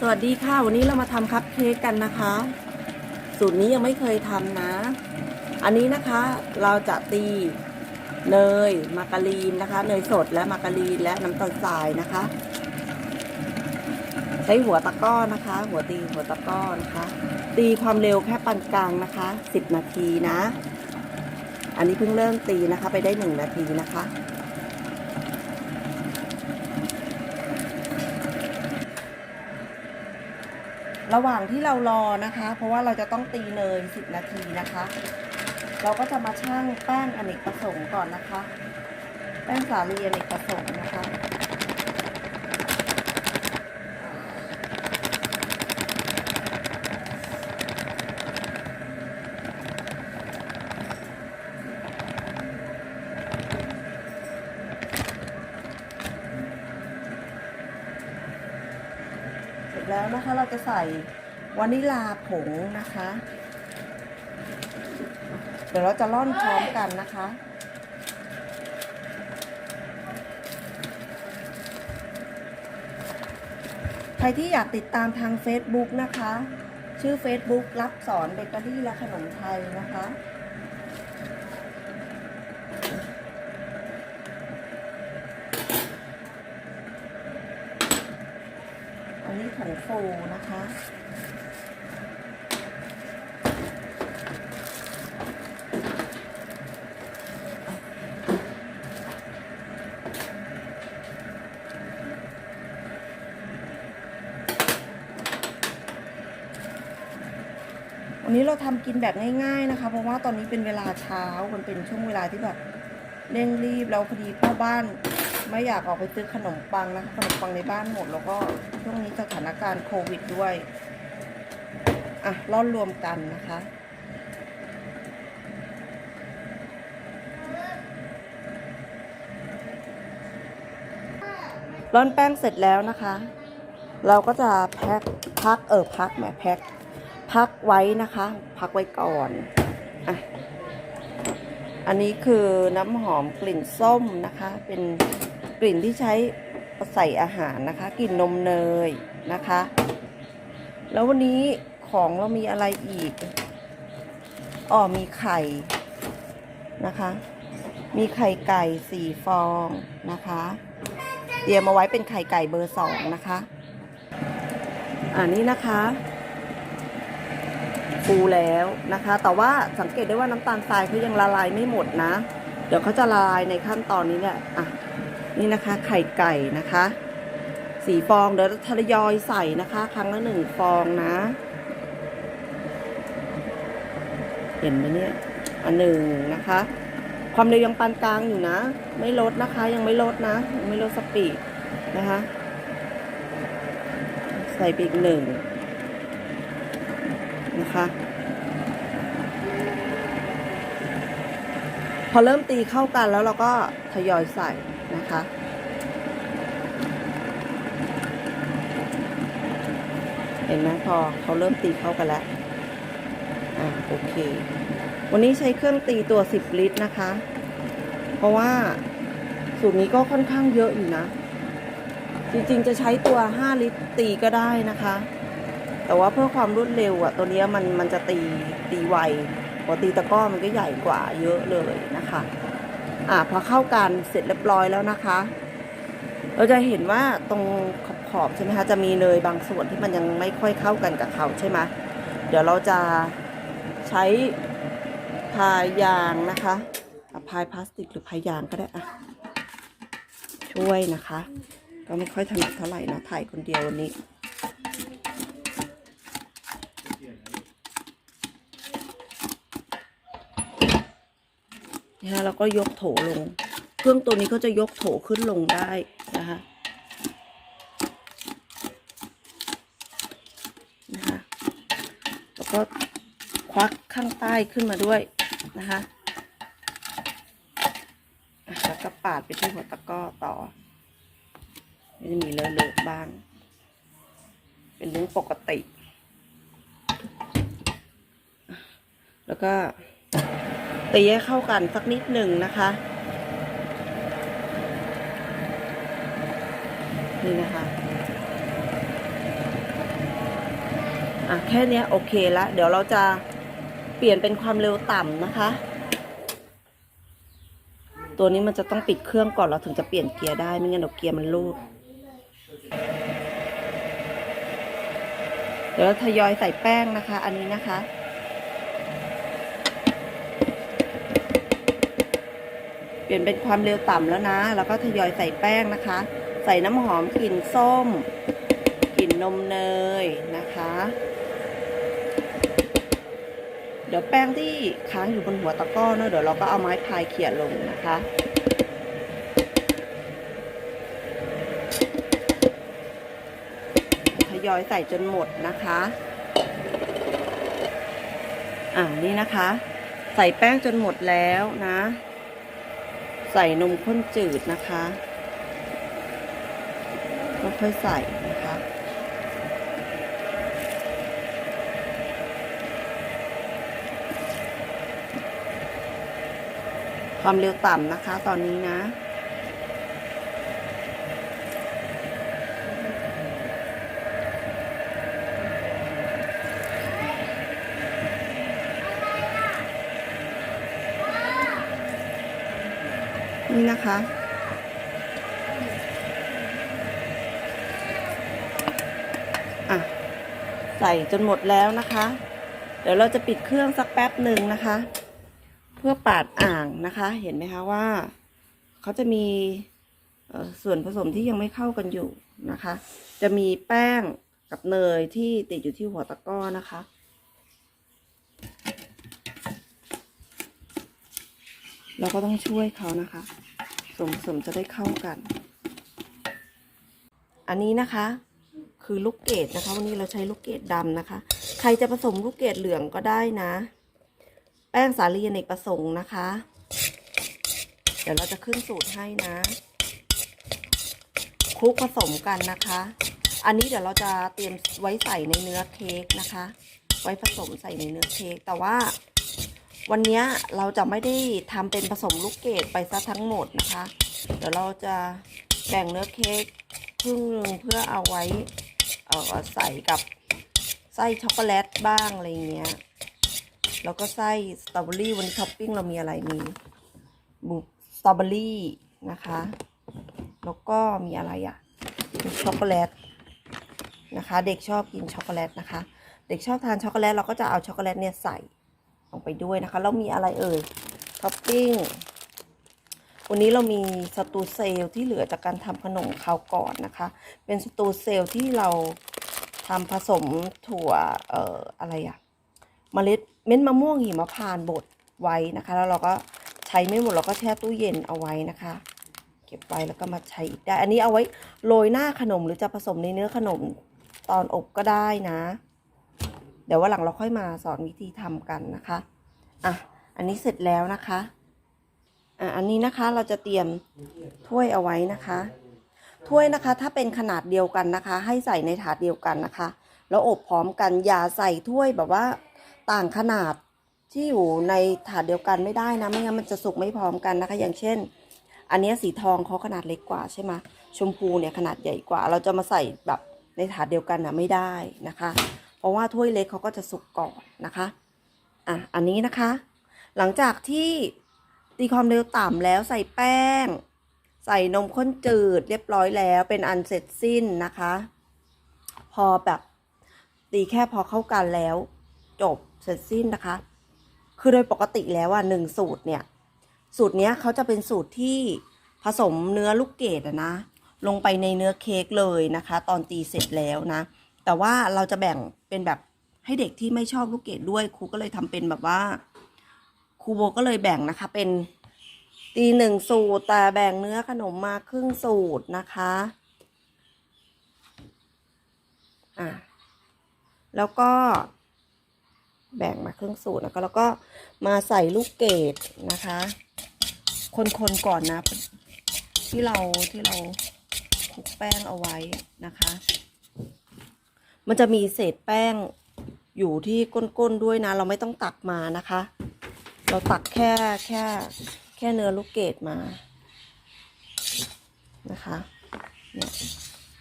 สวัสดีค่ะ วันนี้เรามาทำคัพเค้กกันนะคะ สูตรนี้ยังไม่เคยทำนะ อันนี้นะคะเราจะตีเนยมาการีนนะคะ เนยสดและมาการีนและน้ำตาลทรายนะคะ ใช้หัวตะก้อนะคะ หัวตีหัวตะก้อนะคะ ตีความเร็วแค่ปานกลางนะคะ10นาทีนะ อันนี้เพิ่งเริ่มตีนะคะ ไปได้1นาทีนะคะ ระหว่างที่เรารอนะคะ เพราะว่าเราจะต้องตีเนย 10 นาทีนะคะ เราก็จะมาชั่งแป้งอเนกประสงค์ก่อนนะคะ แป้งสาลีอเนกประสงค์นะคะ จแล้วนะคะ เราจะใส่วานิลาผงนะคะ เดี๋ยวเราจะร่อนพร้อมกันนะคะใครที่อยากติดตามทาง Facebook นะคะ ชื่อ Facebook รับสอนเบเกอรี่และขนมไทยนะคะ นี้ผงฟูนะคะ วันนี้เราทำกินแบบง่าย ๆนะคะ เพราะว่าตอนนี้เป็นเวลาเช้ามันเป็นช่วงเวลาที่แบบเร่งรีบเราพอดีพ่อบ้าน ไม่อยากออกไปซื้อขนมปังนะขนมปังในบ้านหมดแล้วก็ช่วงนี้สถานการณ์โควิดด้วย อะร่อนรวมกันนะคะร่อนแป้งเสร็จแล้วนะคะ เราก็จะแพ็คพักเออพักแหมแพ็คพักไว้นะคะ พักไว้ก่อนอะอันนี้คือน้ำหอมกลิ่นส้มนะคะ เป็น กลิ่นที่ใช้ใส่อาหารนะคะกลิ่นนมเนยนะคะ แล้ววันนี้ของเรามีอะไรอีกอ๋อมีไข่นะคะ มีไข่ไก่สี่ฟองนะคะ เตรียมมาไว้เป็นไข่ไก่เบอร์สองนะคะอันนี้นะคะฟูแล้วนะคะ แต่ว่าสังเกตได้ว่าน้ำตาลทรายเขายังละลายไม่หมดนะ เดี๋ยวเขาจะละลายในขั้นตอนนี้เนี่ยอะ นี่นะคะ ไข่ไก่นะคะสีฟองเดี๋ยวทยอยใส่นะคะ ครั้งละหนึ่งฟองนะ เห็นไหมเนี่ยอันหนึ่งนะคะ ความเร็วยังปานกลางอยู่นะ ไม่ลดนะคะ ยังไม่ลดนะยังไม่ลดสปีดนะคะ ใส่ไปอีกหนึ่งนะคะพอเริ่มตีเข้ากันแล้วเราก็ทยอยใส่ นะคะเห็นไหมพอเขาเริ่มตีเข้ากันแล้ว อ่าโอเค วันนี้ใช้เครื่องตีตัว 10 ลิตรนะคะ เพราะว่าสูตรนี้ก็ค่อนข้างเยอะอยู่นะ จริงๆจะใช้ตัว 5 ลิตรตีก็ได้นะคะ แต่ว่าเพื่อความรวดเร็วอะตัวเนี้ยมันมันจะตีตีไวพอตีตะก้อมันก็ใหญ่กว่าเยอะเลยนะคะ อ่าพอเข้ากันเสร็จเรียบร้อยแล้วนะคะ เราจะเห็นว่าตรงขอบขอบๆใช่ไหมคะจะมีเนยบางส่วนที่มันยังไม่ค่อยเข้ากันกับเขาใช่ไหมเดี๋ยวเราจะใช้พายยางนะคะอะพายพลาสติกหรือพายยางก็ได้อะช่วยนะคะ ก็ไม่ค่อยถนัดเท่าไหร่นะถ่ายคนเดียววันนี้ นะคะแล้วก็ยกโถลง เครื่องตัวนี้ก็จะยกโถขึ้นลงได้นะคะนะคะแล้วก็ควักข้างใต้ขึ้นมาด้วยนะคะแล้วก็ปาดไปที่หัวตะก้อต่อไม่ได้มีเลอะเลอะบ้าง เป็นเรื่องปกติ แล้วก็ ตีให้เข้ากันสักนิดหนึ่งนะคะ นี่นะคะอะแค่เนี้ยโอเคละเดี๋ยวเราจะเปลี่ยนเป็นความเร็วต่ำนะคะ ตัวนี้มันจะต้องปิดเครื่องก่อนเราถึงจะเปลี่ยนเกียร์ได้ไม่งั้นเดี๋ยวเกียร์มันรูดเดี๋ยวเราทยอยใส่แป้งนะคะ อันนี้นะคะ เปลี่ยนเป็นความเร็วต่ำแล้วนะ แล้วก็ทยอยใส่แป้งนะคะ ใส่น้ำหอมกลิ่นส้มกลิ่นนมเนยนะคะ เดี๋ยวแป้งที่ค้างอยู่บนหัวตะกร้อเนอะเดี๋ยวเราก็เอาไม้พายเขี่ยลงนะคะทยอยใส่จนหมดนะคะอ่านี่นะคะ ใส่แป้งจนหมดแล้วนะ ใส่นมข้นจืดนะคะก็ค่อยใส่นะคะความเร็วต่ำนะคะตอนนี้นะ นี่นะคะ อะ ใส่จนหมดแล้วนะคะ เดี๋ยวเราจะปิดเครื่องสักแป๊บหนึ่งนะคะ เพื่อปาดอ่างนะคะ เห็นไหมคะว่าเขาจะมีส่วนผสมที่ยังไม่เข้ากันอยู่นะคะ จะมีแป้งกับเนยที่ติดอยู่ที่หัวตะกร้อนะคะ เราก็ต้องช่วยเขานะคะ สมสมจะได้เข้ากัน อันนี้นะคะ คือลูกเกดนะคะ วันนี้เราใช้ลูกเกดดำนะคะ ใครจะผสมลูกเกดเหลืองก็ได้นะ แป้งสาลีอเนกประสงค์นะคะ เดี๋ยวเราจะขึ้นสูตรให้นะคลุกผสมกันนะคะ อันนี้เดี๋ยวเราจะเตรียมไว้ใส่ในเนื้อเค้กนะคะ ไว้ผสมใส่ในเนื้อเค้กแต่ว่า วันนี้เราจะไม่ได้ทำเป็นผสมลูกเกดไปซะทั้งหมดนะคะ เดี๋ยวเราจะแบ่งเนื้อเค้กครึ่งนึงเพื่อเอาไว้เออใส่กับไส้ช็อกโกแลตบ้างอะไรเงี้ย แล้วก็ไส้สตรอเบอรี่วันนี้ท็อปปิ้งเรามีอะไรมีบุสตรอเบอรี่นะคะ แล้วก็มีอะไรอะ่ะมีช็อกโกแลตนะคะ เด็กชอบกินช็อกโกแลตนะคะ เด็กชอบทานช็อกโกแลตเราก็จะเอาช็อกโกแลตเนี่ยใส่ งไปด้วยนะคะแล้วมีอะไรเอ่ยท็อปปิ้งวันนี้เรามีสตูเซลที่เหลือจากการทำขนมคราวก่อนนะคะ เป็นสตูเซลที่เราทำผสมถั่วเอ่ออะไรอะเมล็ดเม็ดมะม่วงหิมพานต์บดไว้นะคะ แล้วเราก็ใช้ไม่หมดเราก็แช่ตู้เย็นเอาไว้นะคะ เก็บไว้แล้วก็มาใช้อีกได้ อันนี้เอาไว้โรยหน้าขนมหรือจะผสมในเนื้อขนมตอนอบก็ได้นะ เดี๋ยวว่าหลังเราค่อยมาสอนวิธีทำกันนะคะอะอันนี้เสร็จแล้วนะคะอะอันนี้นะคะเราจะเตรียมถ้วยเอาไว้นะคะ ถ้วยนะคะถ้าเป็นขนาดเดียวกันนะคะ ให้ใส่ในถาดเดียวกันนะคะ แล้วอบพร้อมกันอย่าใส่ถ้วยแบบว่าต่างขนาดที่อยู่ในถาดเดียวกันไม่ได้นะไม่งั้นมันจะสุกไม่พร้อมกันนะคะ อย่างเช่น อันนี้สีทองเขาขนาดเล็กกว่าใช่ไหมชมพูเนี่ยขนาดใหญ่กว่า เราจะมาใส่แบบในถาดเดียวกันนะไม่ได้นะคะ เพราะว่าถ้วยเล็กเขาก็จะสุกก่อนนะคะอะอันนี้นะคะ หลังจากที่ตีความเร็วต่ำแล้วใส่แป้ง ใส่นมข้นจืดเรียบร้อยแล้วเป็นอันเสร็จสิ้นนะคะ พอแบบตีแค่พอเข้ากันแล้ว จบเสร็จสิ้นนะคะ คือโดยปกติแล้วอะหนึ่งสูตรเนี่ย สูตรเนี้ยเขาจะเป็นสูตรที่ผสมเนื้อลูกเกดนะ ลงไปในเนื้อเค้กเลยนะคะ ตอนตีเสร็จแล้วนะ แต่ว่าเราจะแบ่งเป็นแบบให้เด็กที่ไม่ชอบลูกเกดด้วยครูก็เลยทำเป็นแบบว่าครูโบก็เลยแบ่งนะคะ เป็นตีหนึ่งสูตรแต่แบ่งเนื้อขนมมาครึ่งสูตรนะคะอะแล้วก็แบ่งมาครึ่งสูตรแล้วก็แล้วก็มาใส่ลูกเกดนะคะ คนๆก่อนนะ ที่เราที่เราคลุกแป้งเอาไว้นะคะ มันจะมีเศษแป้งอยู่ที่ก้นๆด้วยนะ เราไม่ต้องตักมานะคะ เราตักแค่แค่แค่เนื้อลูกเกดมานะคะเนี่ย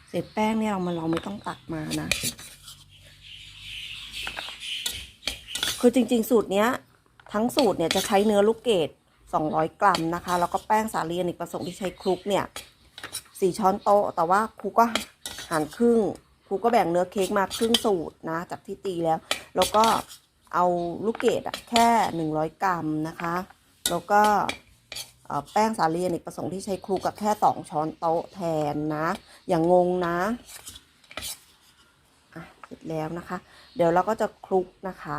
เศษแป้งเนี่ยเรามาเราไม่ต้องตักมานะ คือจริง ๆ สูตรเนี้ย ทั้งสูตรเนี่ยจะใช้เนื้อลูกเกด200 กรัมนะคะ แล้วก็แป้งสาลีอเนกประสงค์ที่ใช้คลุกเนี่ยสี่ช้อนโต๊ะ แต่ว่าครูก็หั่นครึ่ง ครูก็แบ่งเนื้อเค้กมาครึ่งสูตรนะ จากที่ตีแล้ว แล้วก็เอาลูกเกดแค่ 100 กรัมนะคะ แล้วก็แป้งสาลีอเนกประสงค์ที่ใช้คลุกกับแค่2ช้อนโต๊ะแทนนะ อย่างงงนะอะเสร็จแล้วนะคะ เดี๋ยวเราก็จะคลุกนะคะ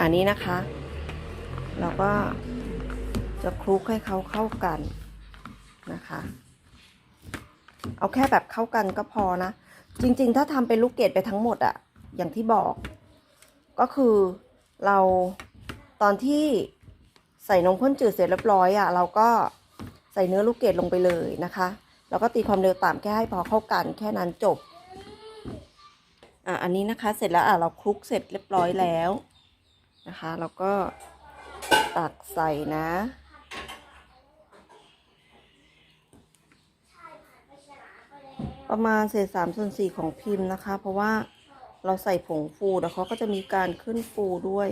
อันนี้นะคะ เราก็จะคลุกให้เขาเข้ากันนะคะ เอาแค่แบบเข้ากันก็พอนะ จริงๆ ถ้าทำเป็นลูกเกดไปทั้งหมดอะอย่างที่บอก ก็คือเราตอนที่ใส่นมข้นจืดเสร็จเรียบร้อยอะเราก็ใส่เนื้อลูกเกดลงไปเลยนะคะแล้วก็ตีความเร็วต่ำแค่ให้พอเข้ากันแค่นั้นจบอะอันนี้นะคะเสร็จแล้วอะเราคลุกเสร็จเรียบร้อยแล้วนะคะ แล้วก็ตักใส่นะ ประมาณเศษสามส่วนสี่ของพิมพ์นะคะ เพราะว่าเราใส่ผงฟูแล้วเขาก็จะมีการขึ้นฟูด้วย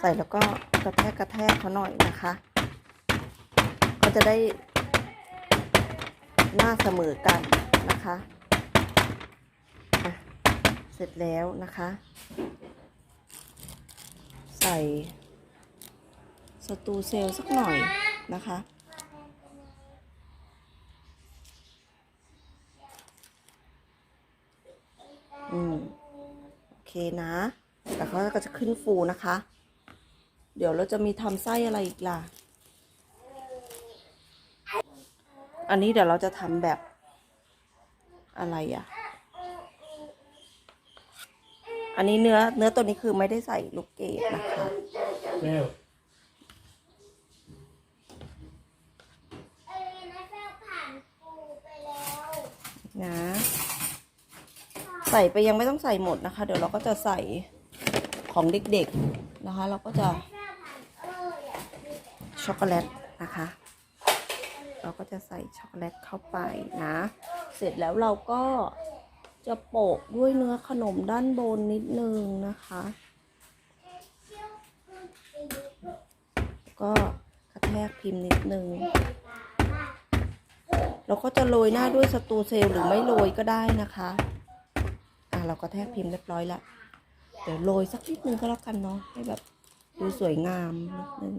ใส่แล้วก็กระแทกกระแทกเขาหน่อยนะคะ ก็จะได้หน้าเสมอกันนะคะอะเสร็จแล้วนะคะ ใส่สตูเซลสักหน่อยนะคะ อืม โอเค นะ แต่เขาก็จะขึ้นฟูนะคะ เดี๋ยวเราจะมีทำไส้อะไรอีกล่ะ อันนี้เดี๋ยวเราจะทำแบบอะไรอะ อันนี้เนื้อเนื้อตัวนี้คือไม่ได้ใส่ลูกเกดนะคะเร็วเออนะ ใส่ไปยังไม่ต้องใส่หมดนะคะ เดี๋ยวเราก็จะใส่ของเด็กๆนะคะ เราก็จะช็อกโกแลตนะคะ เราก็จะใส่ช็อกโกแลตเข้าไปนะ เสร็จแล้วเราก็จะโปะด้วยเนื้อขนมด้านบนนิดนึงนะคะ ก็กระแทกพิมพ์นิดนึงเราก็จะโรยหน้าด้วยสตูเซลหรือไม่โรยก็ได้นะคะ เราก็แทกพิมพ์เรียบร้อยละเดี๋ยวโรยสักนิดนึงก็แล้วกันเนาะให้แบบดูสวยงามนิดนึง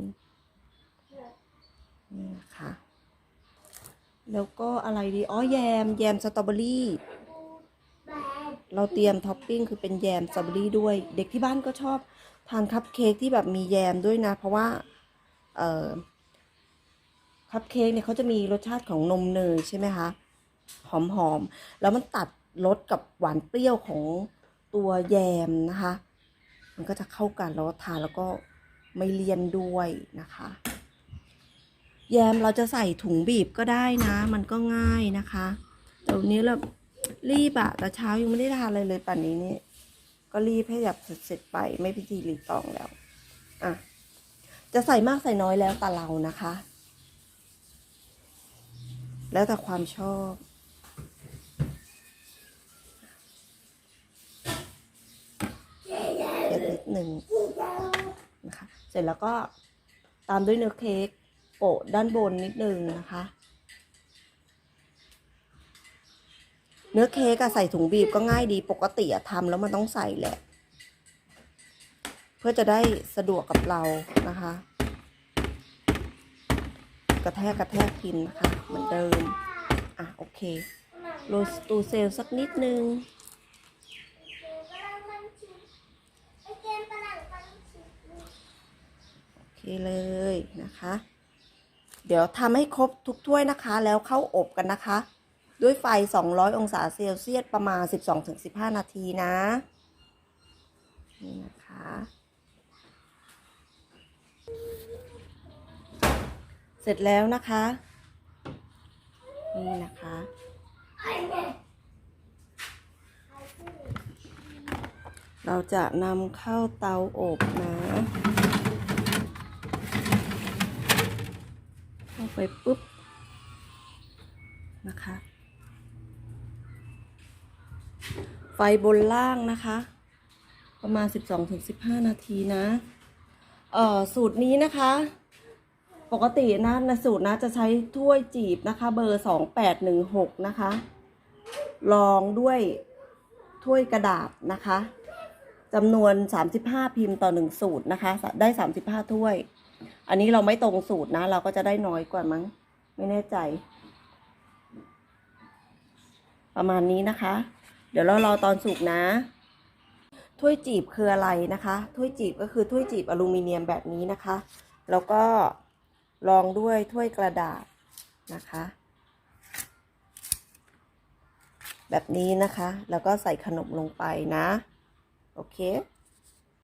นี่นะคะแล้วก็อะไรดีอ๋อแยมแยมสตรอเบอรี่เราเตรียมท็อปปิ้งคือเป็นแยมสตรอเบอรี่ด้วย เด็กที่บ้านก็ชอบทานคัพเค้กที่แบบมีแยมด้วยนะ เพราะว่า เอ่อคัพเค้กเนี่ยเขาจะมีรสชาติของนมเนยใช่ไหมคะหอมๆแล้วมันตัด รสกับหวานเปรี้ยวของตัวแยมนะคะ มันก็จะเข้ากันแล้วทานแล้วก็ไม่เลี่ยนด้วยนะคะ แยมเราจะใส่ถุงบีบก็ได้นะ มันก็ง่ายนะคะแต่วันนี้เรารีบอะแต่เช้ายังไม่ได้ทานอะไรเลยป่านนี้นี่ก็รีบให้แบบเสร็จไปไม่พิธีรีตองแล้วอะจะใส่มากใส่น้อยแล้วแต่เรานะคะ แล้วแต่ความชอบเดี๋ยวนิด หนึ่งนะคะ เสร็จแล้วก็ตามด้วยเนื้อเค้กโปะด้านบนนิดนึงนะคะ เนื้อเค้กอะใส่ถุงบีบก็ง่ายดีปกติอะทำแล้วมันต้องใส่แหละ เพื่อจะได้สะดวกกับเรานะคะ กระแทกกระแทกพิมพ์นะคะ เหมือนเดิม อะ โอเคโรยสตูเซลสักนิดนึง กำลังมันชิมไอเกมกำลังกำลังชิม โอ เลยนะคะ เดี๋ยวทำให้ครบทุกถ้วยนะคะ แล้วเข้าอบกันนะคะ ด้วยไฟ 200 องศาเซลเซียสประมาณ 12-15 นาทีนะ นี่นะคะเสร็จแล้วนะคะ นี่นะคะ เราจะนำเข้าเตาอบนะ เข้า ไปปุ๊บนะคะ ไฟบนล่างนะคะ ประมาณ 12-15 นาทีนะ เอ่อ สูตรนี้นะคะ ปกตินะในสูตรนะจะใช้ถ้วยจีบนะคะ เบอร์ 2816 นะคะรองด้วยถ้วยกระดาษนะคะจำนวน 35 พิมพ์ต่อ 1 สูตรนะคะ ได้ 35 ถ้วย อันนี้เราไม่ตรงสูตรนะ เราก็จะได้น้อยกว่ามั้ง ไม่แน่ใจ ประมาณนี้นะคะ เดี๋ยวเรารอตอนสุกนะ ถ้วยจีบคืออะไรนะคะ ถ้วยจีบก็คือถ้วยจีบอลูมิเนียมแบบนี้นะคะ แล้วก็รองด้วยถ้วยกระดาษนะคะ แบบนี้นะคะ แล้วก็ใส่ขนมลงไปนะ โอเค